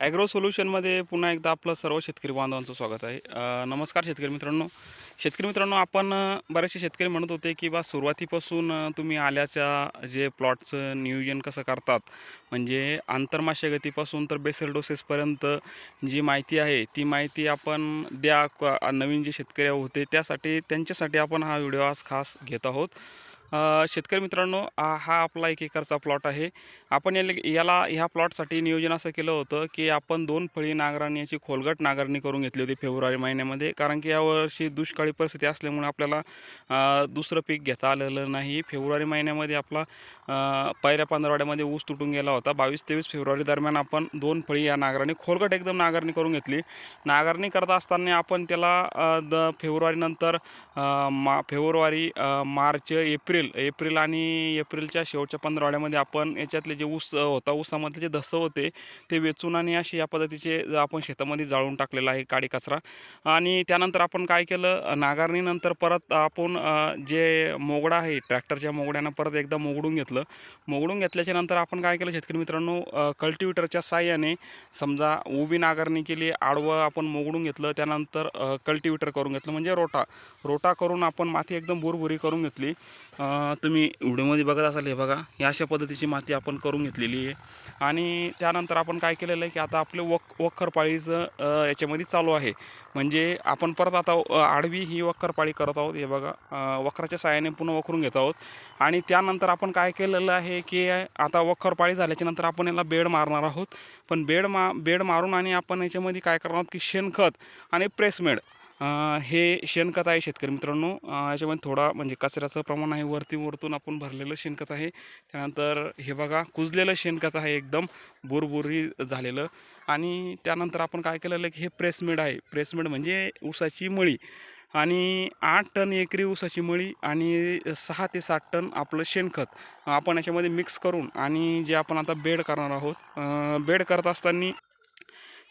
Agro सोल्युशनमध्ये पुन्हा एकदा आपलं सर्व शेतकरी बांधवांचं स्वागत आहे. नमस्कार शेतकरी मित्रांनो. शेतकरी मित्रांनो आपण बरेचसे शेतकरी म्हणत होते की बा सुरुवातीपासून तुम्ही आल्याच्या जे प्लॉटचं नियोजन कसं करतात म्हणजे आंतरमाशागतीपासून तर बेसल डोसेसपर्यंत जी माहिती आहे ती माहिती आपण द्या नवीन जे शेतकरी होते त्यासाठी त्यांच्यासाठी आपण हा व्हिडिओ आज खास घेत आहोत. शेतकरी मित्रांनो हा आपला एक एकरचा प्लॉट आहे. आपण याला याला ह्या प्लॉटसाठी नियोजन असं केलं होतं की आपण दोन फळी नांगरणी याची खोलगट नांगरणी करून घेतली होती फेब्रुवारी महिन्यामध्ये. कारण की यावर्षी दुष्काळी परिस्थिती असल्यामुळे आपल्याला दुसरं पीक घेता आलेलं नाही. फेब्रुवारी महिन्यामध्ये आपला पहिल्या पंधरवाड्यामध्ये ऊस तुटून गेला होता. बावीस तेवीस फेब्रुवारी दरम्यान आपण दोन फळी या नांगरणी खोलगट एकदम नांगरणी करून घेतली. नांगरणी करत असताना आपण त्याला द फेब्रुवारीनंतर मा फेब्रुवारी मार्च एप्रिल एप्रिल एप्रिल आणि एप्रिलच्या शेवटच्या पंधरावड्यामध्ये आपण याच्यातले जे ऊस होता ऊसामधले जे धसं होते ते वेचून आणि असे या पद्धतीचे आपण शेतामध्ये जाळून टाकलेला आहे काडी कचरा. आणि त्यानंतर आपण काय केलं नागारणीनंतर नांगरणीनंतर परत आपण जे मोगडा आहे ट्रॅक्टरच्या मोगड्यानं परत एकदा मोगडून घेतलं. मोगडून घेतल्याच्या नंतर आपण काय केलं शेतकरी मित्रांनो कल्टिवेटरच्या साह्याने समजा उभी नांगरणी केली आडवं आपण मोगडून घेतलं त्यानंतर कल्टिवेटर करून घेतलं म्हणजे रोटा. रोटा करून आपण माती एकदम भुरभुरी करून घेतली. तुम्ही व्हिडिओमध्ये बघत असाल हे बघा. या अशा पद्धतीची माती आपण करून घेतलेली आहे. आणि त्यानंतर आपण काय केलेलं आहे की आता आपले वक वखरपाळीचं याच्यामध्ये चालू आहे. म्हणजे आपण परत आता आडवी ही वखरपाळी करत आहोत. हे बघा वखराच्या साहाय्याने पुन्हा वखरून घेत आहोत. आणि त्यानंतर आपण काय केलेलं आहे की आता वखरपाळी झाल्याच्यानंतर आपण याला बेड मारणार आहोत. पण बेड मा बेड मारून आणि आपण याच्यामध्ये काय करणार आहोत की शेणखत आणि प्रेसमेड हे शेणखत आहे शेतकरी मित्रांनो. याच्यामध्ये थोडा म्हणजे कचऱ्याचं प्रमाण आहे. वरती वरतून आपण भरलेलं शेणखत आहे. त्यानंतर हे बघा कुजलेलं शेणखत आहे एकदम. बुरबुरी झालेलं. आणि त्यानंतर आपण काय केलेलं की हे प्रेसमेड आहे. प्रेसमेड म्हणजे ऊसाची मळी. आणि आठ टन एकरी ऊसाची मळी आणि सहा ते सात टन आपलं शेणखत. आपण याच्यामध्ये मिक्स करून आणि जे आपण आता बेड करणार आहोत बेड करत असताना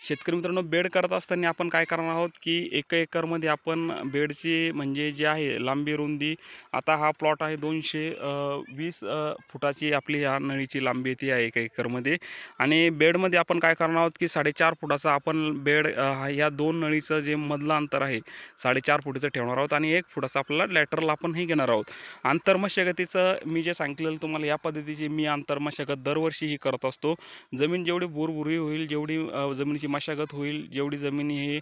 शेतकरी मित्रांनो बेड करत असताना आपण काय करणार आहोत की एक एकरमध्ये आपण बेडची म्हणजे जी आहे लांबी रुंदी आता हा प्लॉट आहे दोनशे वीस फुटाची आपली ह्या नळीची लांबी ती आहे एका एकरमध्ये. आणि बेडमध्ये आपण काय करणार आहोत की साडेचार फुटाचा आपण बेड ह्या हा- या दोन नळीचं जे मधलं अंतर आहे साडेचार फुटीचं ठेवणार आहोत आणि एक फुटाचं आपल्याला लॅटरल आपण हे घेणार आहोत. आंतरमशागतीचं मी जे सांगितलेलं तुम्हाला या पद्धतीची मी आंतरमशागत दरवर्षी ही करत असतो. जमीन जेवढी बुरबुरी होईल जेवढी जमिनीची मशागत होईल जेवढी जमीन हे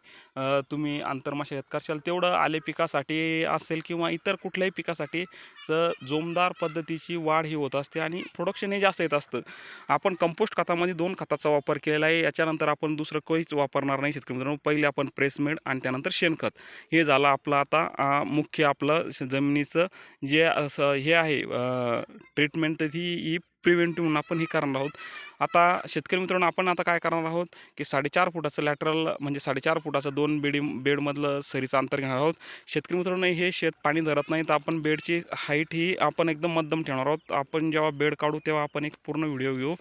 तुम्ही आंतरमशागत करशाल तेवढं आले पिकासाठी असेल किंवा इतर कुठल्याही पिकासाठी तर जोमदार पद्धतीची वाढ ही होत असते आणि प्रोडक्शन हे जास्त येत असतं. आपण कंपोस्ट खतामध्ये दोन खताचा वापर केलेला आहे याच्यानंतर आपण दुसरं काहीच वापरणार नाही शेतकरी मित्रांनो. पहिले आपण प्रेसमेड आणि त्यानंतर शेणखत. हे झालं आपलं आता मुख्य आपलं जमिनीचं जे असं हे आहे ट्रीटमेंट तर ती ही प्रिव्हेंटिव्ह म्हणून आपण हे करणार आहोत. आता शेतकरी मित्रांनो आपण आता काय करणार आहोत की साडेचार फुटाचं लॅटरल म्हणजे साडेचार फुटाचं दोन बेडी बेडमधलं सरीचं अंतर घेणार आहोत. शेतकरी मित्रांनो हे शेत पाणी धरत नाही तर आपण बेडची हाईट ही आपण एकदम मध्यम ठेवणार आहोत. आपण जेव्हा बेड काढू तेव्हा आपण एक पूर्ण व्हिडिओ घेऊ.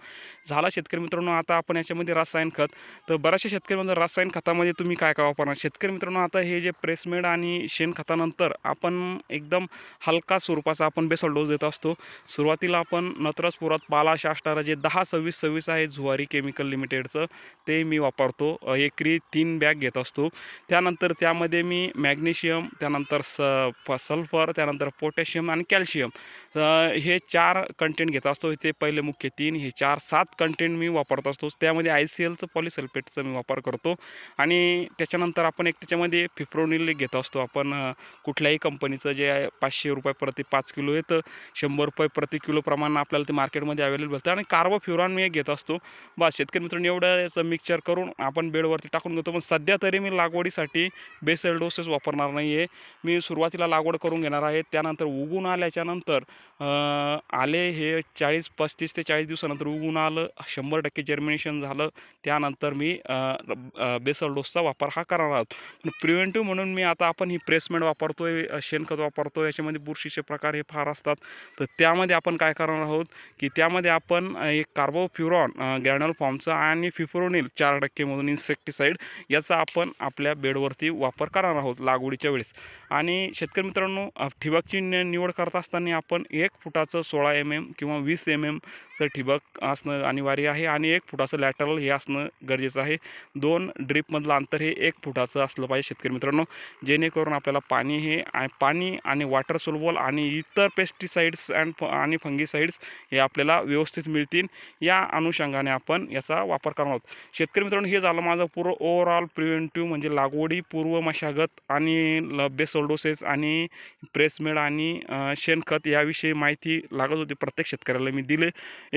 झाला शेतकरी मित्रांनो आता आपण याच्यामध्ये रासायन खत. तर बऱ्याचशा शेतकऱ्यांमध्ये रासायन खतामध्ये तुम्ही काय काय वापरणार? शेतकरी मित्रांनो आता हे जे प्रेसमेड आणि शेणखतानंतर आपण एकदम हलका स्वरूपाचा आपण बेसल डोस देत असतो. सुरुवातीला आपण नत्रस पुरात पाला असणारं जे दहा सव्वीस सव्वीस आहे झुवारी केमिकल लिमिटेडचं ते मी वापरतो. एकरी तीन बॅग घेत असतो. त्यानंतर त्यामध्ये मी मॅग्नेशियम त्यानंतर स सल्फर त्यानंतर पोटॅशियम आणि कॅल्शियम हे चार कंटेंट घेत असतो. ते पहिले मुख्य तीन हे चार सात कंटेंट मी वापरत असतो. त्यामध्ये आय सी एलचं पॉलिसल्फेटचं मी वापर करतो. आणि त्याच्यानंतर आपण एक त्याच्यामध्ये फिप्रोनिल घेत असतो. आपण कुठल्याही कंपनीचं जे आहे पाचशे रुपये प्रति पाच किलो येतं. शंभर रुपये प्रति किलो प्रमाण आपल्याला ते मार्केट मार्केटमध्ये अवेलेबल असतं. आणि कार्बोफ्युरॉन मी घेत असतो. बस शेतकरी मित्रांनो एवढं याचं मिक्सचर करून आपण बेडवरती टाकून घेतो. पण सध्या तरी मी लागवडीसाठी बेसल डोसेस वापरणार नाही आहे मी सुरुवातीला लागवड करून घेणार आहे. त्यानंतर उगून आल्याच्यानंतर आले हे चाळीस पस्तीस ते चाळीस दिवसानंतर उगून आलं शंभर टक्के जर्मिनेशन झालं. त्यानंतर मी बेसल डोसचा वापर हा करणार आहोत. पण प्रिव्हेंटिव्ह म्हणून मी आता आपण ही प्रेसमेंट वापरतो आहे शेणखत वापरतो याच्यामध्ये बुरशीचे प्रकार हे फार असतात. तर त्यामध्ये आपण काय करणार आहोत की त्यामध्ये आपण एक कार्बोफ्युरॉन ग्रॅनल फॉर्मचं आणि फिफ्रोनिल चार टक्केमधून इन्सेक्टिसाईड याचा आपण आपल्या बेडवरती वापर करणार आहोत लागवडीच्या वेळेस. आणि शेतकरी मित्रांनो ठिबकची नि- निवड करत असताना आपण एक फुटाचं सोळा एम एम किंवा वीस एम एमचं ठिबक असणं अनिवार्य आहे आणि एक फुटाचं लॅटरल हे असणं गरजेचं आहे. दोन ड्रीपमधलं अंतर हे एक फुटाचं असलं पाहिजे शेतकरी मित्रांनो. जेणेकरून आपल्याला पाणी हे पाणी आणि वॉटर सोलबॉल आणि इतर पेस्टिसाइड्स अँड आणि फंगिसाईड्स हे आपल्याला व्यवस्थित मिळतील या अनुषंगाने आपण याचा वापर करणार आहोत. शेतकरी मित्रांनो हे झालं माझं पूर्ण ओव्हरऑल प्रिव्हेंटिव्ह म्हणजे लागवडी पूर्व मशागत आणि बेसोल्डोसेस आणि प्रेसमेड आणि शेणखत याविषयी माहिती लागत होती प्रत्येक शेतकऱ्याला. मी दिले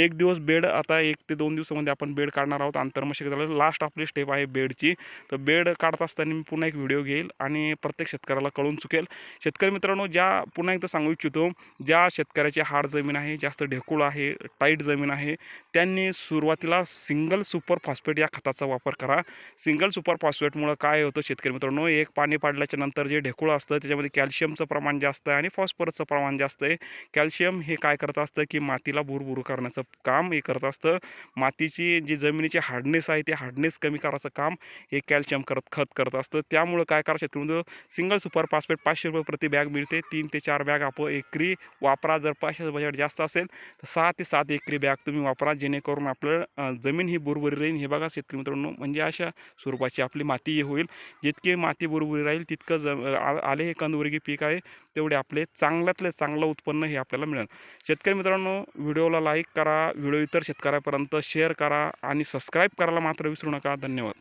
एक दिवस बेड आता एक ते दोन दिवसामध्ये आपण बेड काढणार आहोत. आंतरमशागत झालं लास्ट आपली स्टेप आहे बेडची. तर बेड काढत असताना मी पुन्हा एक व्हिडिओ घेईल आणि प्रत्येक शेतकऱ्याला कळून चुकेल. शेतकरी मित्रांनो ज्या पुन्हा एकदा सांगू इच्छितो ज्या शेतकऱ्याची हाड जमीन आहे जास्त ढेकूळ आहे टाईट जमीन आहे. त्यांनी सुरुवातीला सिंगल सुपर फॉस्फेट या खताचा वापर करा. सिंगल सुपर फॉस्फेटमुळं काय होतं शेतकरी मित्रांनो? एक पाणी पाडल्याच्या नंतर जे ढेकुळं असतं त्याच्यामध्ये कॅल्शियमचं प्रमाण जास्त आहे आणि फॉस्फरसचं प्रमाण जास्त आहे. कॅल्शियम हे काय करत असतं की मातीला भुरभुरू करण्याचं काम हे करत असतं. मातीची जी जमिनीची हार्डनेस आहे ते हार्डनेस कमी करायचं काम हे कॅल्शियम करत खत करत असतं. त्यामुळं काय करा शेतकरी मित्र सिंगल सुपर फॉस्फेट पाचशे रुपये प्रति बॅग मिळते. तीन ते चार बॅग आपण एकरी वापरा. जर पाचशे बजेट जास्त असेल तर सहा ते सात एकरी बॅग तुम्ही वापरा जेणेकरून आपलं जमीन ही बुरबुरी राहील. हे बघा शेतकरी मित्रांनो म्हणजे अशा स्वरूपाची आपली माती होईल. जितकी माती बुरबुरी राहील तितकं ज आ- आले हे कंदवर्गीय पीक आहे तेवढे आपले चांगल्यातले चांगलं उत्पन्न हे आपल्याला मिळेल. शेतकरी मित्रांनो व्हिडिओला लाईक करा व्हिडिओ इतर शेतकऱ्यापर्यंत शेअर करा आणि सबस्क्राईब करायला मात्र विसरू नका. धन्यवाद.